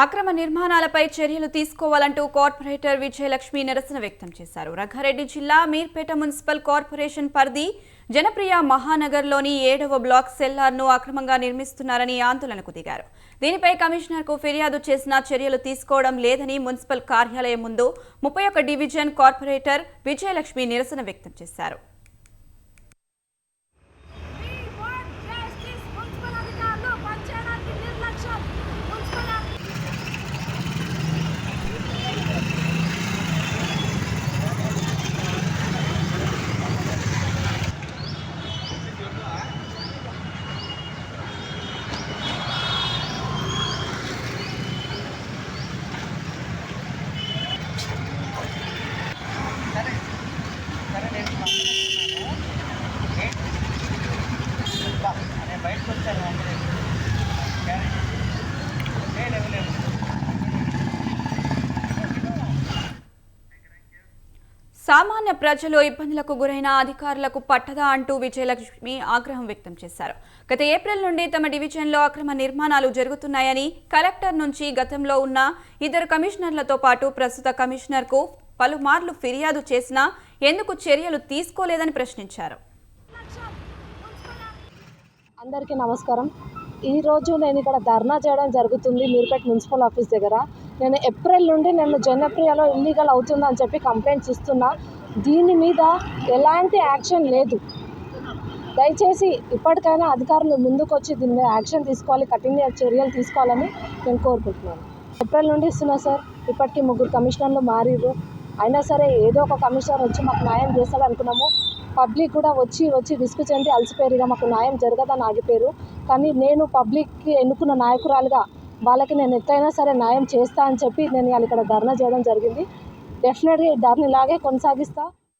అక్రమ నిర్మాణాలపై చర్యలు తీసుకోవాలంటూ కార్పొరేటర్ విజయలక్ష్మి నిరసన వ్యక్తం చేశారు. రంగారెడ్డి జిల్లా మీర్పేట మున్సిపల్ కార్పొరేషన్ పరిధి జనప్రియ మహానగర్లోని ఏడవ బ్లాక్ సెల్లార్ను అక్రమంగా నిర్మిస్తున్నారని ఆందోళనకు దిగారు. దీనిపై కమిషనర్కు ఫిర్యాదు చేసిన చర్యలు తీసుకోవడం లేదని మున్సిపల్ కార్యాలయం ముందు ముప్పై ఒక డివిజన్ కార్పొరేటర్ విజయలక్ష్మి నిరసన వ్యక్తం చేశారు. నేను బయటకు వచ్చాను సామాన్య ప్రజలు ఇబ్బందులకు గురైన అధికారులకు పట్టదా అంటూ విజయలక్ష్మి ఆగ్రహం వ్యక్తం చేశారు. గత ఏప్రిల్ నుండి తమ డివిజన్లో అక్రమ నిర్మాణాలు జరుగుతున్నాయని కలెక్టర్ నుంచి గతంలో ఉన్న ఇద్దరు కమిషనర్లతో పాటు ప్రస్తుత కమిషనర్కు పలుమార్లు ఫిర్యాదు చేసినా ఎందుకు చర్యలు తీసుకోలేదని ప్రశ్నించారు. అందరికీ నమస్కారం. ఈరోజు నేను ఇక్కడ ధర్నా చేయడం జరుగుతుంది మీరుపేట మున్సిపల్ ఆఫీస్ దగ్గర. నేను ఏప్రిల్ నుండి నేను జనప్రియలో ఇల్లీగల్ అవుతుందని చెప్పి కంప్లైంట్స్ ఇస్తున్నా. దీని మీద ఎలాంటి యాక్షన్ లేదు. దయచేసి ఇప్పటికైనా అధికారులు ముందుకొచ్చి దీని మీద యాక్షన్ తీసుకోవాలి కఠిన చర్యలు తీసుకోవాలని నేను కోరుకుంటున్నాను. ఏప్రిల్ నుండి ఇస్తున్నా సార్. ఇప్పటికీ ముగ్గురు కమిషనర్లు మారిరు అయినా సరే ఏదో ఒక కమిషనర్ వచ్చి మాకు న్యాయం చేస్తాడు అనుకున్నాము. పబ్లిక్ కూడా వచ్చి వచ్చి విసుగు చెంది అలసిపోయారు ఇక మాకు న్యాయం జరగదని ఆగిపోయారు. కానీ నేను పబ్లిక్కి ఎన్నుకున్న నాయకురాలుగా వాళ్ళకి నేను ఎట్లయినా సరే న్యాయం చేస్తా అని చెప్పి నేను ఇక్కడ ధర్నా చేయడం జరిగింది. డెఫినెట్గా ఈ ధర్నా ఇలాగే కొనసాగిస్తా.